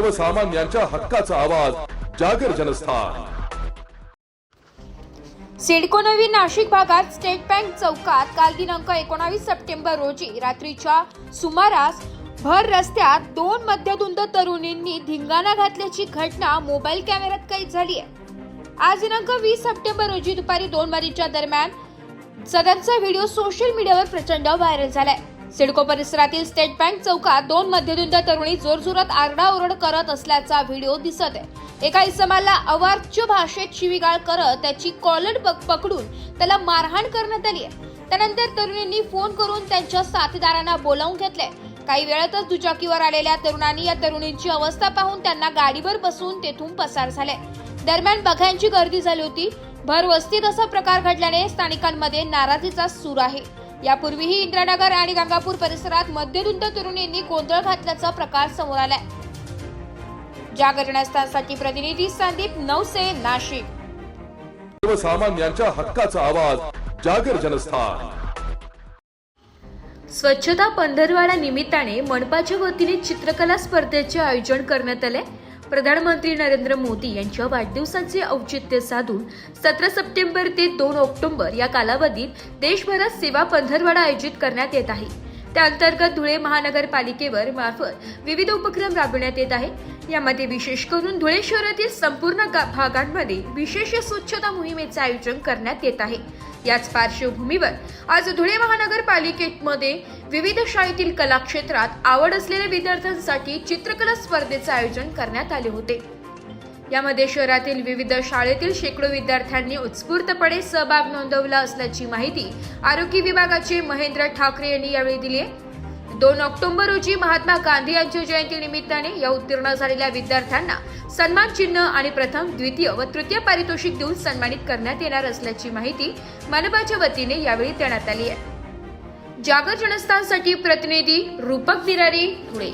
सर्वसामान्यांच्या हक्काचा आवाज जागर जनस्थान. सिडको नवी नाशिक भागात स्टेट बँक चौकात काल दिनांक एकोणावीस सप्टेंबर रोजी रात्रीच्या सुमारास भर रस्त्यात दोन मध्यधुंद तरुणींनी धिंगाणा घातल्याची घटना मोबाईल कॅमेऱ्यात कैद झाली आहे. आज दिनांक वीस सप्टेंबर रोजी दुपारी दोन वाजेच्या दरम्यान सदरचा व्हिडिओ सोशल मीडियावर प्रचंड व्हायरल झालाय. सिडको परिसरातील स्टेट बँक चौकात दोन मध्यधुंद तरुणी जोरजोरात आरडाओरड करत असल्याचा व्हिडिओ दिसत आहे. एका इसमाला अवाच्य भाषेत शिवीगाळ करत त्याची कॉलर पक- पकडून त्याला मारहाण करण्यात आली आहे. त्यानंतर तरुणींनी फोन करून त्यांच्या साथीदारांना बोलावून घेतले काही वेळातच दुचाकीवर आलेल्या तरुणांनी या तरुणींची अवस्था पाहून त्यांना गाडीवर बसून तेथून पसार झाले दरम्यान बघ्यांची गर्दी झाली होती. भर वस्तीत असा प्रकार घडल्याने स्थानिकांमध्ये नाराजीचा सूर आहे. यापूर्वीही इंद्रानगर आणि गंगापूर परिसरात मध्यधुंद तरुणींनी गोंधळ घातल्याचा प्रकार समोर आलाय. घटनास्थळासाठी प्रतिनिधी संदीप नवसे नाशिक. सर्वसामान्यांच्या हक्काचा आवाज जागर जनस्थान. स्वच्छता पंधरवाडा निमित्ताने मनपाच्या वतीने चित्रकला स्पर्धेचे आयोजन करण्यात आले. प्रधानमंत्री नरेंद्र मोदी यांच्या वाढदिवसाचे औचित्य साधून सतरा सप्टेंबर ते दोन ऑक्टोबर या कालावधीत देशभरात सेवा पंधरवाडा आयोजित करण्यात येत आहे. त्या अंतर्गत धुळे महानगरपालिकेवर मार्फत विविध उपक्रम राबविण्यात येत आहे यामध्ये विशेष करून धुळे शहरातील संपूर्ण गा- भागांमध्ये विशेष स्वच्छता मोहिमेचे आयोजन करण्यात येत आहे. याच पार्श्वभूमीवर आज धुळे महानगरपालिकेमध्ये विविध शाळेतील कला क्षेत्रात आवड असलेल्या विद्यार्थ्यांसाठी चित्रकला स्पर्धेचे आयोजन करण्यात आले होते. यामध्ये शहरातील विविध शाळेतील शेकडो विद्यार्थ्यांनी उत्स्फूर्तपणे सहभाग नोंदवला असल्याची माहिती आरोग्य विभागाचे महेंद्र ठाकरे यांनी यावेळी दिली आहे. दोन ऑक्टोबर रोजी महात्मा गांधी यांच्या जयंती निमित्ताने या उत्तीर्ण झालेल्या विद्यार्थ्यांना सन्मान चिन्ह आणि प्रथम द्वितीय व तृतीय पारितोषिक देऊन सन्मानित करण्यात येणार असल्याची माहिती मनपाच्या वतीने यावेळी देण्यात आली आहे. जागर जनस्थानसाठी प्रतिनिधी रूपक बिरारी धुळे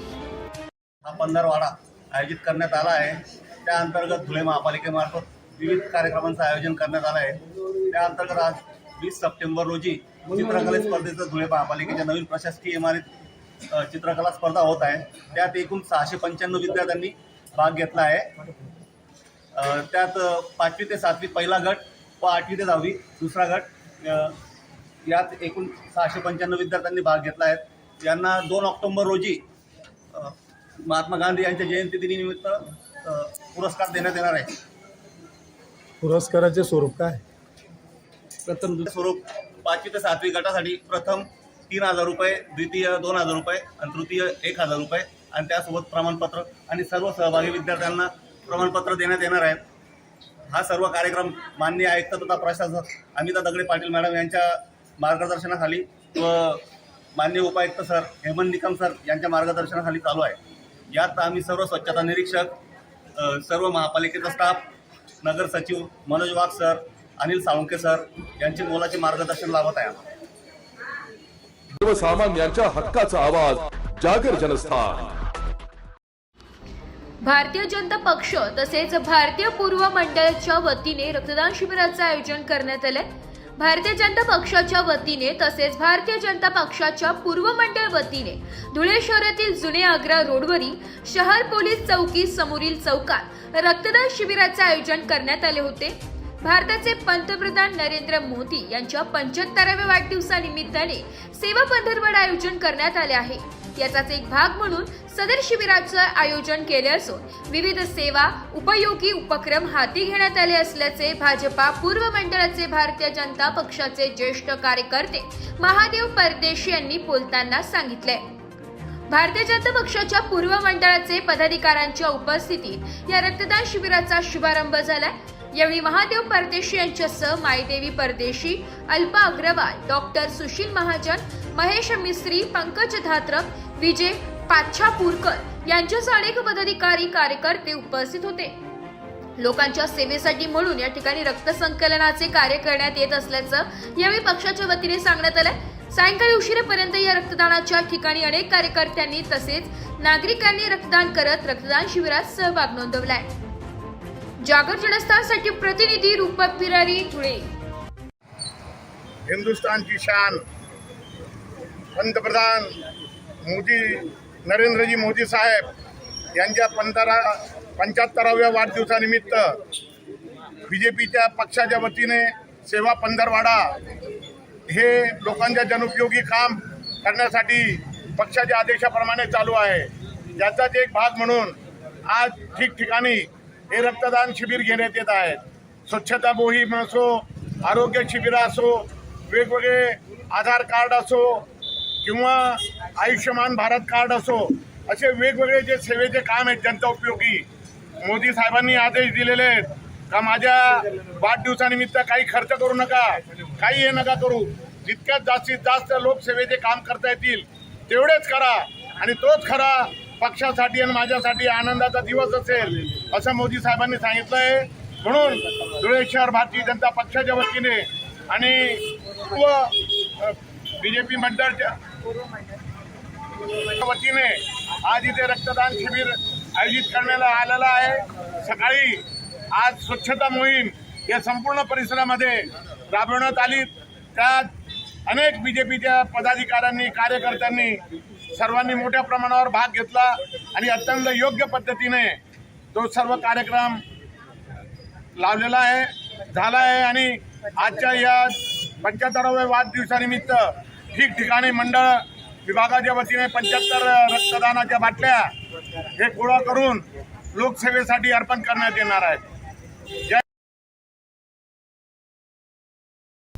हा पंधरवाडा आयोजित करण्यात आला आहे. त्या अंतर्गत धुळे महापालिकेमार्फत विविध कार्यक्रमांचं आयोजन करण्यात आलं आहे. त्या अंतर्गत आज वीस सप्टेंबर रोजी चित्रकला स्पर्धेचं धुळे महापालिकेच्या नवीन प्रशासकीय इमारत चित्रकला स्पर्धा होत आहे. त्यात एकूण सहाशे पंच्याण्णव विद्यार्थ्यांनी भाग घेतला आहे. त्यात पाचवी ते सातवी पहिला गट व आठवी ते दहावी दुसरा गट. यात एकूण सहाशे पंच्याण्णव विद्यार्थ्यांनी भाग घेतला आहे. यांना दोन ऑक्टोबर रोजी महात्मा गांधी यांच्या जयंती दिनीनिमित्त पुरस्कार देण्यात येणार आहे. पुरस्काराचे स्वरूप काय? प्रथम स्वरूप पाचवी ते सातवी गटासाठी प्रथम तीन हजार रुपये द्वितीय दोन हजार रुपये आणि तृतीय एक हजार रुपये. आणि त्यासोबत प्रमाणपत्र. आणि सर्व सहभागी विद्यार्थ्यांना प्रमाणपत्र देण्यात येणार आहेत हा सर्व कार्यक्रम मान्य आयुक्त तथा प्रशासक अमिता दगडे पाटील मॅडम यांच्या मार्गदर्शनाखाली व मान्य उपायुक्त सर हेमंत निकम सर यांच्या मार्गदर्शनाखाली चालू आहे. यात आम्ही सर्व स्वच्छता निरीक्षक सर्व महापालिकेचा स्टाफ नगर सचिव मनोज वाघ सर अनिल साळुंके सर यांचे मोलाचे मार्गदर्शन लाभत आहे. आम्हाला सर्वसामान्यांच्या हक्काचा आवाज जागर जनस्थान. भारतीय जनता पक्ष तसेच भारतीय पूर्व मंडळाच्या वतीने रक्तदान शिबिराचं आयोजन करण्यात आलंय. भारतीय जनता पक्षाच्या वतीने तसेच भारतीय जनता पक्षाच्या पूर्व मंडळ वतीने धुळे शहरातील जुने आग्रा रोडवरील शहर पोलीस चौकी समोरील चौकात रक्तदान शिबिराचे आयोजन करण्यात आले होते. भारताचे पंतप्रधान नरेंद्र मोदी यांच्या पंच्याहत्तराव्या वाढदिवसानिमित्ताने सेवा पंधरवड आयोजन करण्यात आले आहे. याचाच एक भाग म्हणून सदर शिबिराचं आयोजन केले असून विविध सेवा उपयोगी उपक्रम हाती घेण्यात आले असल्याचे भाजपा पूर्व मंडळाचे भारतीय जनता पक्षाचे ज्येष्ठ कार्यकर्ते महादेव परदेशी यांनी बोलताना सांगितले. भारतीय जनता पक्षाच्या पूर्व मंडळाचे पदाधिकाऱ्यांच्या उपस्थितीत या रक्तदान शिबिराचा शुभारंभ झालाय. यावेळी महादेव परदेशी यांच्यासह मायदेवी परदेशी अल्पा अग्रवाल डॉक्टर सुशील महाजन महेश मिस्त्री पंकज धात्रक विजय पाच्छापूरकर यांच्यासह अनेक पदाधिकारी कार्यकर्ते उपस्थित होते. लोकांच्या सेवेसाठी म्हणून या ठिकाणी रक्त संकलनाचे कार्य करण्यात येत असल्याचं यावेळी पक्षाच्या वतीने सांगण्यात आलं सायंकाळी उशिरापर्यंत या रक्तदानाच्या ठिकाणी अनेक कार्यकर्त्यांनी तसेच नागरिकांनी रक्तदान करत रक्तदान शिबिरात सहभाग नोंदवलाय. जागर जनस्थानसाठी प्रतिनिधी रूपक बिरारी धुळे. हिंदुस्तानची शान. पंतप्रधान मोदी नरेंद्रजी मोदी साहेब यांच्या पंधरा पंच्याहत्तराव्या वाढदिवसानिमित्त बी जे पीच्या पक्षाच्या वतीने सेवा पंधरवाडा हे लोकांच्या जनउपयोगी काम करण्यासाठी पक्षाच्या आदेशाप्रमाणे चालू आहे. याचाच एक भाग म्हणून आज ठिकठिकाणी हे रक्तदान शिबिर घेण्यात येत आहेत. स्वच्छता मोहीम असो आरोग्य शिबिर असो वेगवेगळे आधार कार्ड असो किंवा आयुष्यमान भारत कार्ड असो असे वेगवेगळे जे सेवेचे काम आहेत जनता उपयोगी मोदी साहेबांनी आदेश दिलेले आहेत का माझ्या वाढदिवसानिमित्त काही खर्च करू नका काही हे नका करू. जितक्यात जास्तीत जास्त लोकसेवेचे काम करता येतील तेवढेच करा आणि तोच खरा पक्षासाठी आणि माझ्यासाठी आनंदाचा दिवस असेल असं मोदी साहेबांनी सांगितलं आहे म्हणून धुळे शहर भारतीय जनता पक्षाच्या वतीने आणि बी जे पी मंडळच्या वतीने आज इथे रक्तदान शिबिर आयोजित करण्याला आलेलं आहे. सकाळी आज स्वच्छता मोहीम या संपूर्ण परिसरामध्ये राबवण्यात आली. त्यात अनेक बी जे पीच्या पदाधिकाऱ्यांनी कार्यकर्त्यांनी सर्वांनी मोठ्या प्रमाणावर भाग घेतला आणि अत्यंत योग्य पद्धतीने तो सर्व कार्यक्रम लावलेला आहे झाला आहे आणि आजच्या या पंच्याहत्तराव्या वाढदिवसानिमित्त ठिकठिकाणी मंडळ विभागाच्या वतीने पंच्याहत्तर रक्तदानाच्या बाटल्या हे गोळा करून लोकसेवेसाठी अर्पण करण्यात येणार आहेत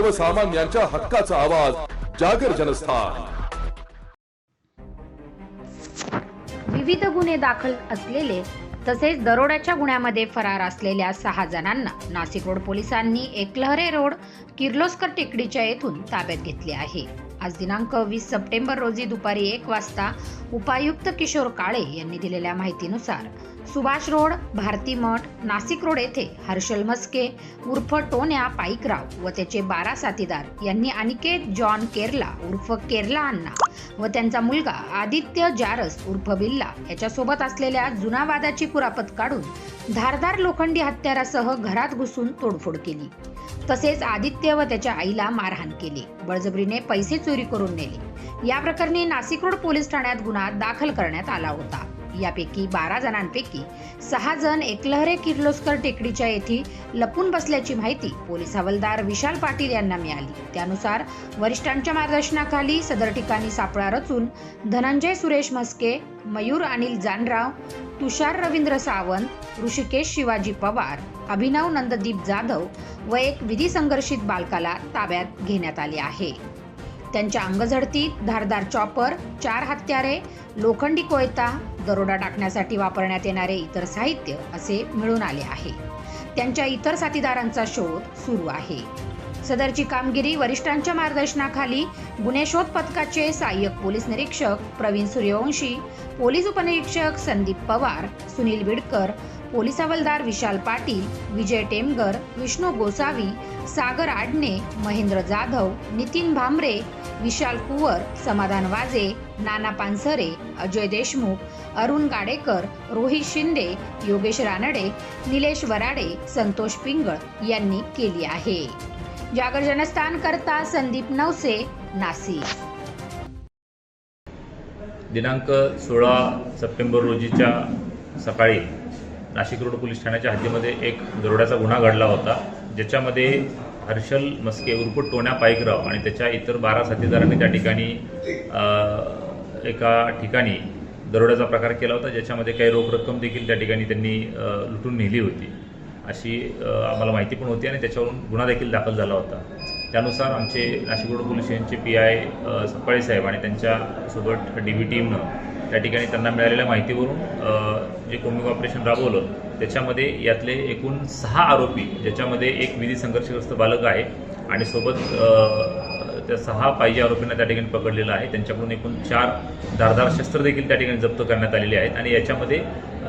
सर्वसामान्यांच्या हक्काचा आवाज जागर जनस्थान. विविध गुन्हे दाखल असलेले तसेच दरोड्याच्या गुन्ह्यामध्ये फरार असलेल्या सहा जणांना नाशिक रोड पोलिसांनी एकलहरे रोड किर्लोस्कर टेकडीच्या येथून ताब्यात घेतले आहे. आज दिनांक वीस सप्टेंबर रोजी दुपारी एक वाजता उपायुक्त किशोर काळे यांनी दिलेल्या माहितीनुसार सुभाष रोड भारती मठ नाशिक रोड येथे हर्षल मस्के उर्फ टोन्या पाईकराव व त्याचे बारा साथीदार यांनी अनिकेत जॉन केरला उर्फ केरला अण्णा व त्यांचा मुलगा आदित्य जारस उर्फ बिल्ला याच्यासोबत असलेल्या जुना वादाची कुरापत काढून धारदार लोखंडी हत्यारासह घरात घुसून तोडफोड केली. तसेच आदित्य व त्याच्या आईला मारहाण केली. बळजबरीने पैसे चोरी करून नेले. या प्रकरणी नाशिक रोड पोलीस ठाण्यात गुन्हा दाखल करण्यात आला होता. यापैकी बारा जणांपैकी सहा जण एकलहरे किर्लोस्कर टेकडीच्या येथे लपून बसल्याची माहिती पोलीस हवालदार विशाल पाटील यांना मिळाली. त्यानुसार वरिष्ठांच्या मार्गदर्शनाखाली सदर ठिकाणी सापळा रचून धनंजय सुरेश म्हस्के मयूर अनिल जानराव तुषार रवींद्र सावंत ऋषिकेश शिवाजी पवार अभिनव नंददीप जाधव व एक विधी संघर्षित बालकाला ताब्यात घेण्यात आले आहे. त्यांच्या अंगझडतीत धारदार चॉपर चार हत्यारे लोखंडी कोयता दरोडा टाकण्यासाठी वापरण्यात येणारे इतर साहित्य असे मिळून आले आहे. त्यांच्या इतर साथीदारांचा शोध सुरू आहे. सदरची कामगिरी वरिष्ठांच्या मार्गदर्शनाखाली गुन्हे शोध पथकाचे सहाय्यक पोलीस निरीक्षक प्रवीण सूर्यवंशी पोलीस उपनिरीक्षक संदीप पवार सुनील बिडकर पोलीस हवालदार विशाल पाटील विजय टेमगर विष्णू गोसावी सागर आडणे महेंद्र जाधव नितीन भांबरे विशाल कुवर समाधान वाजे नाना पानसरे अजय देशमुख अरुण गाडेकर रोहित शिंदे योगेश रानडे निलेश वराडे संतोष पिंगळ यांनी केली आहे. जागर जनस्थान करता संदीप नवसे नाशिक. दिनांक सोळा सप्टेंबर रोजीच्या सकाळी नाशिक रोड पोलीस ठाण्याच्या हद्दीमध्ये एक दरोड्याचा गुन्हा घडला होता ज्याच्यामध्ये हर्षल मस्के उर्फ टोण्या पाईकराव आणि त्याच्या इतर बारा साथीदारांनी त्या ठिकाणी एका ठिकाणी दरोड्याचा प्रकार केला होता ज्याच्यामध्ये काही रोख रक्कम देखील त्या ठिकाणी त्यांनी लुटून नेली होती. अशी आम्हाला माहिती पण होती आणि त्याच्यावरून गुन्हा देखील दाखल झाला होता. त्यानुसार आमचे नाशिक रोड पोलीस स्टेशनचे पी आय सप्पाळे साहेब आणि त्यांच्यासोबत डी व्ही टीमनं त्या ठिकाणी त्यांना मिळालेल्या माहितीवरून जे कोमिक ऑपरेशन राबवलं त्याच्यामध्ये यातले एकूण सहा आरोपी ज्याच्यामध्ये एक विधी संघर्षग्रस्त बालक आहे आणि सोबत त्या सहा पाहिजे आरोपींना त्या ठिकाणी पकडलेलं आहे. त्यांच्याकडून एकूण चार धारदार शस्त्र देखील त्या ठिकाणी जप्त करण्यात आलेली आहेत आणि याच्यामध्ये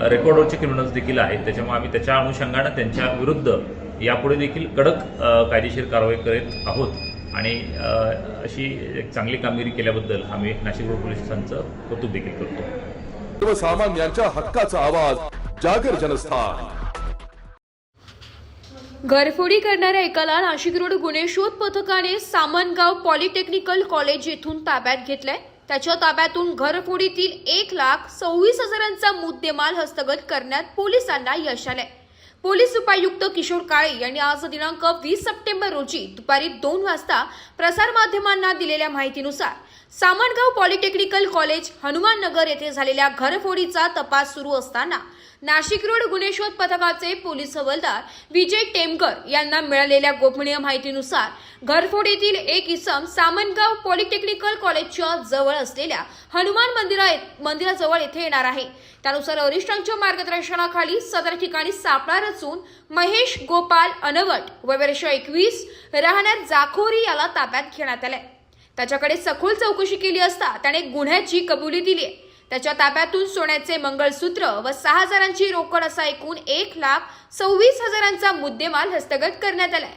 रेकॉर्डवरचे क्रिमिनल्स देखील आहेत. त्याच्यामुळे आम्ही त्याच्या अनुषंगानं त्यांच्या विरुद्ध यापुढे देखील कडक कायदेशीर कारवाई करीत आहोत. आणि अशी एक चांगली कामगिरी केल्याबद्दल आम्ही नाशिक रोड पोलिसांचं कौतुक देखील करतो. सर्वसामान्यांच्या हक्काचा आवाज जागर जनस्थान. घरफोडी करणाऱ्या एकाला नाशिक रोड गुन्हे शोध पथकाने सामनगाव पॉलिटेक्निकल कॉलेज येथून ताब्यात घेतलाय. त्याच्या ताब्यातून घरफोडीतील एक लाख सव्वीस हजारांचा मुद्देमाल हस्तगत करण्यात पोलिसांना यश आलंय. पोलीस उपायुक्त किशोर काळे यांनी आज दिनांक वीस सप्टेंबर रोजी दुपारी दोन वाजता प्रसारमाध्यमांना दिलेल्या माहितीनुसार सामनगाव पॉलिटेक्निकल कॉलेज हनुमाननगर येथे झालेल्या घरफोडीचा तपास सुरू असताना नाशिक रोड गुन्हे शोध पथकाचे पोलीस हवालदार विजय टेमकर यांना मिळालेल्या गोपनीय माहितीनुसार घरफोडीतील एक इसम सामनगाव पॉलिटेक्निकल कॉलेजच्या जवळ असलेल्या हनुमान मंदिरा मंदिराजवळ येथे येणार आहे. त्यानुसार वरिष्ठांच्या मार्गदर्शनाखाली सदर ठिकाणी सापळा रचून महेश गोपाल अनवट व वर्ष एकवीस राहणार जाखोरी याला ताब्यात घेण्यात आले त्याच्याकडे सखोल चौकशी केली असता त्याने गुन्ह्याची कबुली दिली आहे त्याच्या ताब्यातून सोन्याचे मंगळसूत्र व सहा हजारांची रोकड असा एकूण एक लाख सव्वीस हजारांचा मुद्देमाल हस्तगत करण्यात आलाय.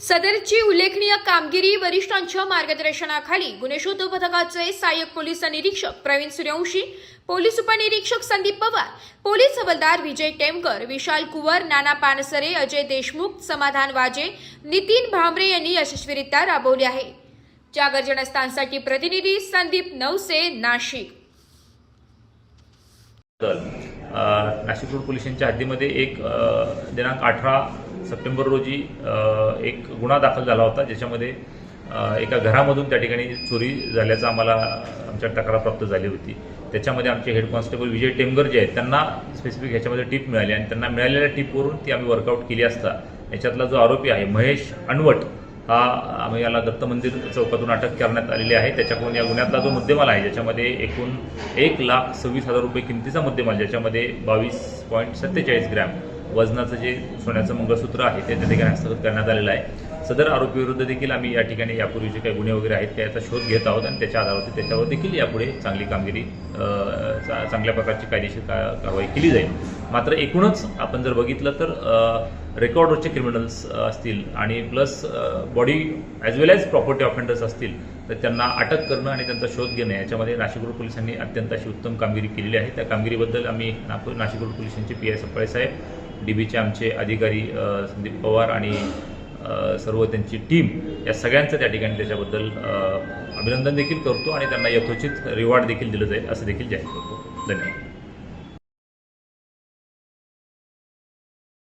सदरची उल्लेखनीय कामगिरी वरिष्ठांच्या मार्गदर्शनाखाली गुन्हे शोध पथकाचे सहाय्यक पोलीस निरीक्षक प्रवीण सूर्यवंशी पोलीस उपनिरीक्षक संदीप पवार पोलीस हवालदार विजय टेमकर विशाल कुवर नाना पानसरे अजय देशमुख समाधान वाजे नितीन भांबरे यांनी यशस्वीरित्या राबवली आहे. जागर जनस्थानसाठी प्रतिनिधी संदीप नवसे नाशिक. नाशिक रोड पोलिसांच्या हद्दीमध्ये एक दिनांक अठरा सप्टेंबर रोजी एक गुन्हा दाखल झाला होता ज्याच्यामध्ये एका घरामधून त्या ठिकाणी चोरी झाल्याचं आम्हाला आमच्या तक्रार प्राप्त झाली होती. त्याच्यामध्ये आमचे हेड कॉन्स्टेबल विजय टेमगर जे आहेत त्यांना स्पेसिफिक ह्याच्यामध्ये टीप मिळाली आणि त्यांना मिळालेल्या टीपवरून ती आम्ही वर्कआउट केली असता. याच्यातला जो आरोपी आहे महेश अनवट हा आम्ही याला दत्त मंदिर चौकातून अटक करण्यात आलेली आहे. त्याच्याकडून या गुन्ह्यातला जो मुद्देमाल आहे ज्याच्यामध्ये एकूण एक लाख सव्वीस हजार रुपये किमतीचा मुद्देमाल ज्याच्यामध्ये बावीस पॉईंट सत्तेचाळीस ग्रॅम वजनाचं जे सोन्याचं मंगळसूत्र आहे ते त्या ठिकाणी हस्तगत करण्यात आलेलं आहे. सदर आरोपीविरुद्ध देखील आम्ही या ठिकाणी यापूर्वी जे काही गुन्हे वगैरे आहेत त्याचा शोध घेत आहोत आणि त्याच्या आधारावरती त्याच्यावर देखील यापुढे चांगली कामगिरी चा- चांगल्या प्रकारची कायदेशीर का कारवाई केली जाईल. मात्र एकूणच आपण जर बघितलं तर रेकॉर्डवरचे क्रिमिनल्स असतील आणि plus body as well as property offenders असतील तर त्यांना अटक करणं आणि त्यांचा शोध घेणं याच्यामध्ये नाशिक रोड पोलिसांनी अत्यंत अशी उत्तम कामगिरी केलेली आहे. त्या कामगिरीबद्दल आम्ही नागपूर नाशिक रोड पोलिसांचे पी आय सप्पाळे साहेब डी बीचे आमचे अधिकारी संदीप पवार आणि सर्व त्यांची टीम या सगळ्यांचं त्या ठिकाणी त्याच्याबद्दल अभिनंदन देखील करतो आणि त्यांना यथोचित रिवॉर्ड देखील दिलं जाईल असं देखील जाहीर करतो. धन्यवाद.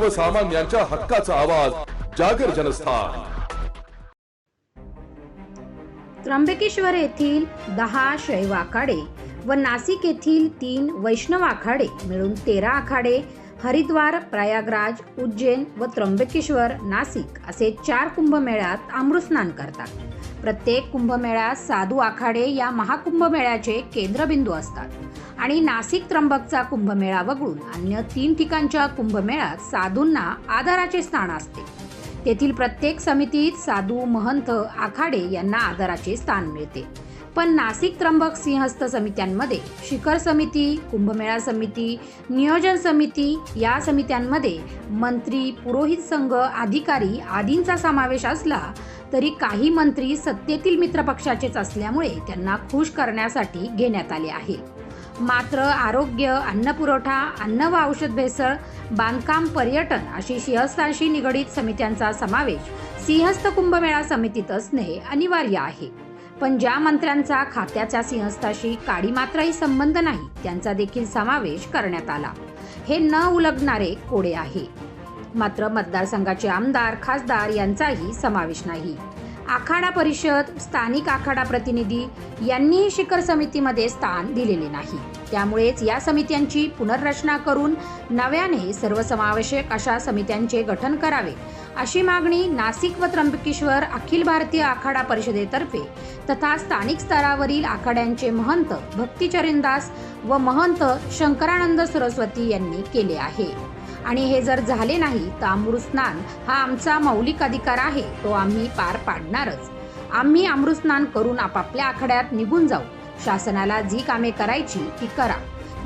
सर्वसामान्यांच्या हक्काचा आवाज जागर जनस्थान. त्र्यंबकेश्वर येथील दहा शैव आखाडे व नाशिक येथील तीन वैष्णव आखाडे मिळून तेरा आखाडे हरिद्वार प्रयागराज उज्जैन व त्र्यंबकेश्वर नाशिक असे चार कुंभमेळ्यात अमृतस्नान करतात. प्रत्येक कुंभमेळ्यात साधू आखाडे या महाकुंभमेळ्याचे केंद्रबिंदू असतात आणि नाशिक त्र्यंबकचा कुंभमेळा वगळून अन्य तीन ठिकाणच्या कुंभमेळ्यात साधूंना आधाराचे स्थान असते. तेथील प्रत्येक समितीत साधू महंत आखाडे यांना आदराचे स्थान मिळते. पण नाशिक त्र्यंबक सिंहस्थ समित्यांमध्ये शिखर समिती कुंभमेळा समिती नियोजन समिती या समित्यांमध्ये मंत्री पुरोहित संघ अधिकारी आदींचा समावेश असला तरी काही मंत्री सत्तेतील मित्रपक्षाचेच असल्यामुळे त्यांना खुश करण्यासाठी घेण्यात आले आहे. मात्र आरोग्य अन्नपुरवठा अन्न व औषध भेसळ बांधकाम पर्यटन अशी सिंहस्थाशी निगडीत समित्यांचा समावेश सिंहस्थ कुंभमेळा समितीत असणे अनिवार्य आहे. पण ज्या मंत्र्यांचा खात्याच्या सिंहस्थाशी काडी मात्रही संबंध नाही त्यांचा देखील समावेश करण्यात आला. हे न उलगणारे कोडे आहे. मात्र मतदारसंघाचे आमदार खासदार यांचाही समावेश नाही. आखाडा परिषद स्थानिक आखाडा प्रतिनिधी यांनीही शिखर समितीमध्ये स्थान दिलेले नाही. त्यामुळेच या समित्यांची पुनर्रचना करून नव्याने सर्वसमावेशक अशा समित्यांचे गठन करावे अशी मागणी नाशिक व त्र्यंबकेश्वर अखिल भारतीय आखाडा परिषदेतर्फे तथा स्थानिक स्तरावरील आखाड्यांचे महंत भक्तिचरिणदास व महंत शंकरानंद सरस्वती यांनी केले आहे. आणि हे जर झाले नाही तर अमृतस्नान हा आमचा मौलिक अधिकार आहे तो आम्ही पार पाडणारच. आम्ही अमृतस्नान करून आपापल्या आखाड्यात निघून जाऊ. शासनाला जी कामे करायची ती करा.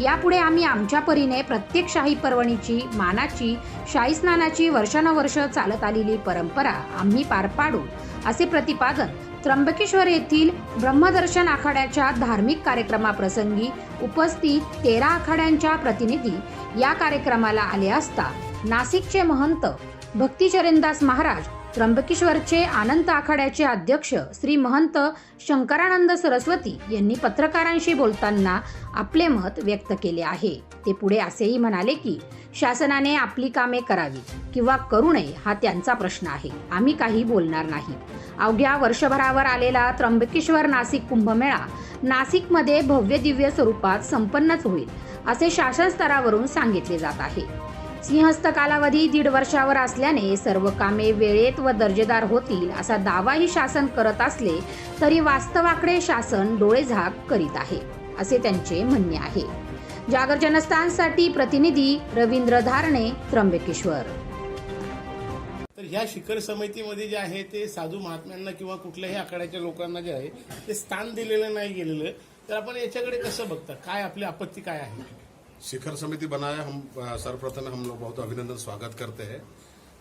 यापुढे आम्ही आमच्या परीने प्रत्येक शाही पर्वणीची मानाची शाही स्नानाची वर्षानुवर्ष चालत आलेली परंपरा आम्ही पार पाडू असे प्रतिपादन त्र्यंबकेश्वर येथील ब्रह्मदर्शन आखाड्याच्या धार्मिक कार्यक्रमाप्रसंगी उपस्थित तेरा आखाड्यांच्या प्रतिनिधी या कार्यक्रमाला आले असता नाशिकचे महंत भक्तिचरणदास महाराज त्र्यंबकेश्वरचे आनंद आखाड्याचे अध्यक्ष श्री महंत शंकरानंद सरस्वती यांनी पत्रकारांशी बोलताना आपले मत व्यक्त केले आहे. ते पुढे असेही म्हणाले की शासनाने आपली कामे करावी किंवा करू नये हा त्यांचा प्रश्न आहे. आम्ही काही बोलणार नाही. अवघ्या वर्षभरावर आलेला त्र्यंबकेश्वर नाशिक कुंभमेळा नाशिकमध्ये भव्य दिव्य स्वरूपात संपन्नच होईल असे शासन स्तरावरून सांगितले जात आहे. सिंहस्थ कालावधी दीड वर्षावर असल्याने सर्व कामे वेळेत व दर्जेदार होतील असा दावाही शासन करत असले तरी वास्तवाकडे शासन डोळेझाक करीत आहे असे त्यांचे म्हणणे आहे. जागर जनस्थानसाठी प्रतिनिधी रवींद्र धारणे त्र्यंबकेश्वर. तर ह्या शिखर समितीमध्ये जे आहे ते साधू महात्म्यांना किंवा कुठल्याही आखाड्याच्या लोकांना जे आहे ते स्थान दिलेलं नाही गेलेलं. तर आपण याच्याकडे कसं बघता? काय आपली आपत्ती काय आहे? शिखर समिति बनाया, हम सर्वप्रथम हम लोग बहुत अभिनंदन, स्वागत करते हैं।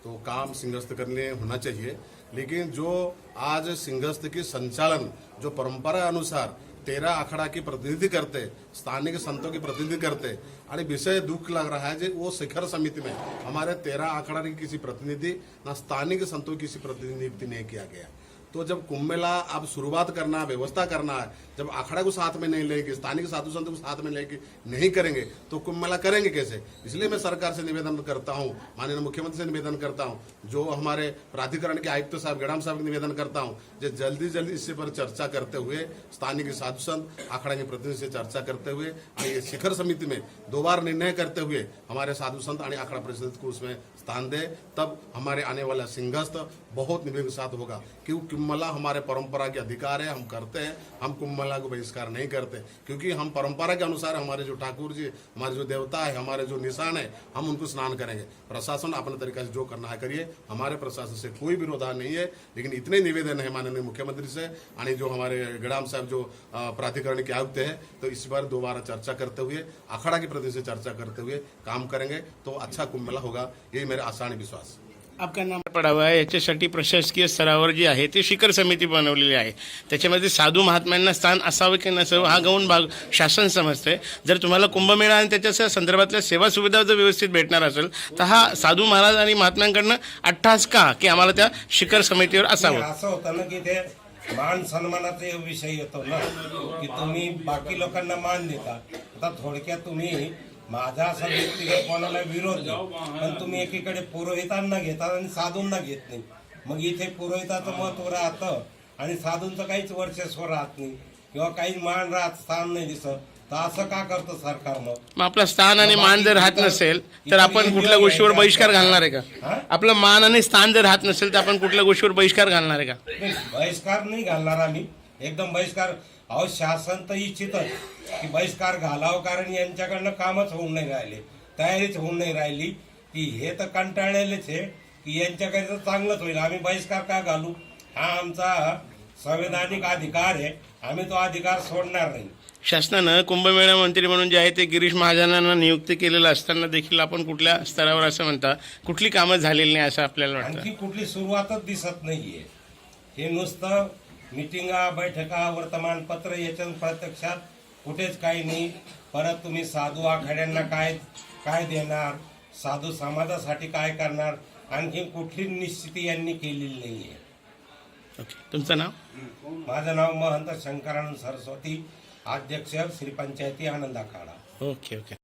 तो काम सिंहस्थ करने होना चाहिए। लेकिन जो आज सिंहस्थ की संचालन, जो परंपरा अनुसार तेरह अखाड़ा की प्रतिनिधि करते स्थानिक संतों की प्रतिनिधि करते आणि विषय दुख लग रहा है जो वो शिखर समिति में हमारे तेरह अखाड़ा की किसी प्रतिनिधि, ना स्थानीय संतों की किसी प्रतिनिधि नहीं किया गया। तो जब कुंभ मेला अब शुरुआत करना है, व्यवस्था करना है, जब अखाड़ा को साथ में नहीं लेंगे, स्थानीय साधु संत को साथ में लेके नहीं करेंगे तो कुंभ मेला करेंगे कैसे? इसलिए मैं सरकार से निवेदन करता हूँ, माननीय मुख्यमंत्री से निवेदन करता हूँ, जो हमारे प्राधिकरण के आयुक्त साहब गडाम साहब को निवेदन करता हूँ, जो जल्दी जल्दी इससे पर चर्चा करते हुए, स्थानीय साधु संत अखाड़ा के प्रतिनिधि से चर्चा करते हुए ये शिखर समिति में दो बार निर्णय करते हुए, हमारे साधु संत अखाड़ा परिषद को उसमें स्थान दे, तब हमारे आने वाला सिंहस्थ बहुत निवेदन के साथ होगा। क्योंकि कुंभ मेला हमारे परंपरा के अधिकार है, हम करते हैं। हम कुंभ मेला को बहिष्कार नहीं करते। क्योंकि हम परंपरा के अनुसार हमारे जो ठाकुर जी, हमारे जो देवता है, हमारे जो निशान है, हम उनको स्नान करेंगे। प्रशासन अपने तरीके से जो करना है करिए। हमारे प्रशासन से कोई विरोधा नहीं है। लेकिन इतने निवेदन है माननीय मुख्यमंत्री से और जो हमारे गडाम साहब जो प्राधिकरण के आयुक्त है तो इस बार दोबारा चर्चा करते हुए, अखाड़ा के प्रति से चर्चा करते हुए काम करेंगे। तो अच्छा कुंभ मेला होगा। यही मेरा आणि विश्वास। आपका नाम पडावा याच्यासाठी प्रशासकीय स्तरावर जी आहे. ते शिखर समिती बनवलेली आहे. त्याच्यामध्ये साधू महात्म्यांना स्थान असावं की नसावं हा गौण भाग शासन समजतंय. जर तुम्हाला कुंभमेळा आणि त्याच्या संदर्भातल्या सेवा सुविधा जर व्यवस्थित भेटणार असेल तर हा साधू महाराज आणि महात्म्यांकडनं अठ्ठास का की आम्हाला त्या शिखर समितीवर असावं? असं होतं ना की ते मान सन्मानाचा विषय येतो ना की तुम्ही बाकी लोकांना मान देता. आता थोडक्यात तुम्ही माझा असा व्यक्तिगत कोणाला विरोध नाही. पण तुम्ही एकीकडे पुरोहितांना घेता आणि साधूंना घेत नाही. मग इथे पुरोहिताचं महत्त्व राहतं आणि साधूंचं काहीच वर्चस्व राहत नाही. किंवा काही मान राहत स्थान नाही दिसत. तर असं का करतं सरकार मग आपलं स्थान आणि मान जर राहत नसेल तर आपण कुठल्या गोष्टीवर बहिष्कार घालणार आहे का? आपलं मान आणि स्थान जर राहत नसेल तर आपण कुठल्या गोष्टीवर बहिष्कार घालणार आहे का? बहिष्कार नाही घालणार आम्ही. एकदम बहिष्कार अहो शासन तर इच्छितच की बहिष्कार घालावं कारण यांच्याकडनं कामच होऊन नाही राहिले तयारीच होऊन नाही राहिली. की हे तर कंटाळलेलेच आहे की यांच्याकडे तर चांगलंच होईल. आम्ही बहिष्कार का घालू? हा आमचा संवैधानिक अधिकार आहे. आम्ही तो अधिकार सोडणार नाही. शासनानं कुंभमेळा मंत्री म्हणून जे आहे ते गिरीश महाजनांना नियुक्त केलेलं असताना देखील आपण कुठल्या स्तरावर असं म्हणता? कुठली कामं झालेली नाही असं आपल्याला वाटतं? आणखी कुठली सुरुवातच दिसत नाहीये. हे नुसतं मिटिंगा बैठका वर्तमानपत्र याच्या प्रत्यक्षात कुठेच काही नाही. परत तुम्ही साधू आखाड्यांना काय काय देणार? साधू समाजासाठी काय करणार? आणखी कुठली निश्चिती यांनी केलेली नाहीये. ओके. तुमचं नाव? माझं नाव महंत शंकरानंद सरस्वती अध्यक्ष श्री पंचायती आनंद आखाडा. Okay okay.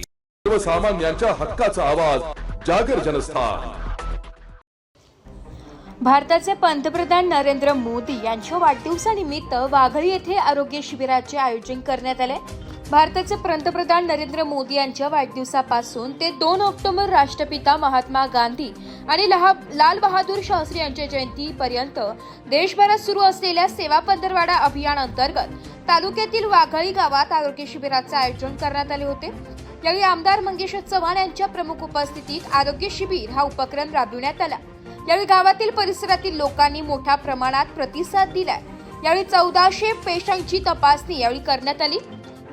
सर्वसामान्यांच्या हक्काचा आवाज जागर जनस्थान. भारताचे पंतप्रधान नरेंद्र मोदी यांच्या वाढदिवसानिमित्त वाघळी येथे आरोग्य शिबिराचे आयोजन करण्यात आले. भारताचे पंतप्रधान नरेंद्र मोदी यांच्या वाढदिवसापासून ते दोन ऑक्टोबर राष्ट्रपिता महात्मा गांधी आणि लाल बहादूर शास्त्री यांच्या जयंतीपर्यंत देशभरात सुरू असलेल्या सेवा पंधरवाडा अभियान अंतर्गत तालुक्यातील वाघळी गावात आरोग्य शिबिराचे आयोजन करण्यात आले होते. यावेळी आमदार मंगेश चव्हाण यांच्या प्रमुख उपस्थितीत आरोग्य शिबिर हा उपक्रम राबविण्यात आला. यावेळी गावातील परिसरातील लोकांनी मोठ्या प्रमाणात प्रतिसाद दिला यावेळी चौदाशे पेशंटची तपासणी यावेळी करण्यात आली.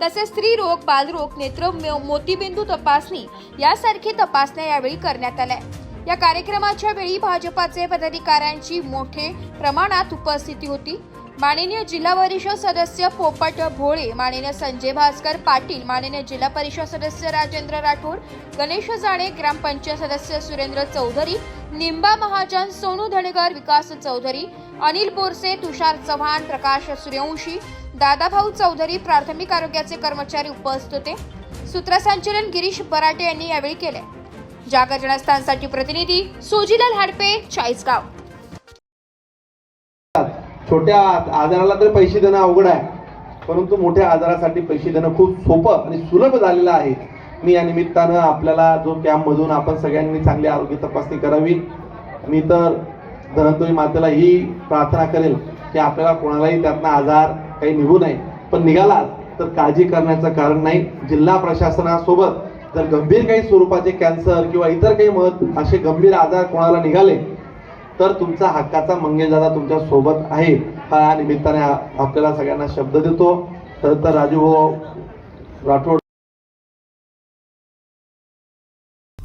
तसेच स्त्रीरोग बालरोग नेत्र मोतीबिंदू तपासणी यासारखी तपासण्या यावेळी करण्यात आल्या. या कार्यक्रमाच्या वेळी भाजपाचे पदाधिकाऱ्यांची मोठे प्रमाणात उपस्थिती होती. माननीय जिल्हा परिषद सदस्य पोपट भोळे माननीय संजय भास्कर पाटील माननीय जिल्हा परिषद सदस्य राजेंद्र राठोड गणेश जाणे ग्रामपंचायत सदस्य सुरेंद्र चौधरी निंबा महाजन सोनू धणेकर विकास चौधरी अनिल बोरसे तुषार चव्हाण प्रकाश सूर्यवंशी दादाभाऊ चौधरी प्राथमिक आरोग्याचे कर्मचारी उपस्थित होते. सूत्रसंचलन गिरीश बराटे यांनी यावेळी केले. जागर जनस्थानसाठी प्रतिनिधी सोजीलाल हाडपे चाळीसगाव. छोट्या आजाराला तर पैसे देणं अवघड आहे. परंतु मोठ्या आजारासाठी पैसे देणं खूप सोपं आणि सुलभ झालेलं आहे. मी या निमित्तानं आपल्याला जो कॅम्पमधून आपण सगळ्यांनी चांगली आरोग्य तपासणी करावी. मी तर धनंतरी मातेला ही प्रार्थना करेल की आपल्याला कोणालाही त्यातनं आजार काही निघू नये. पण निघाला तर काळजी करण्याचं कारण नाही. जिल्हा प्रशासनासोबत जर गंभीर काही स्वरूपाचे कॅन्सर किंवा इतर काही महत्त्व असे गंभीर आजार कोणाला निघाले तर तुमचा हक्काचा मंगेशदादा तुमच्यासोबत आहे. हा या निमित्ताने आपल्याला सगळ्यांना शब्द देतो. तर तर राजू भाऊ राठोड.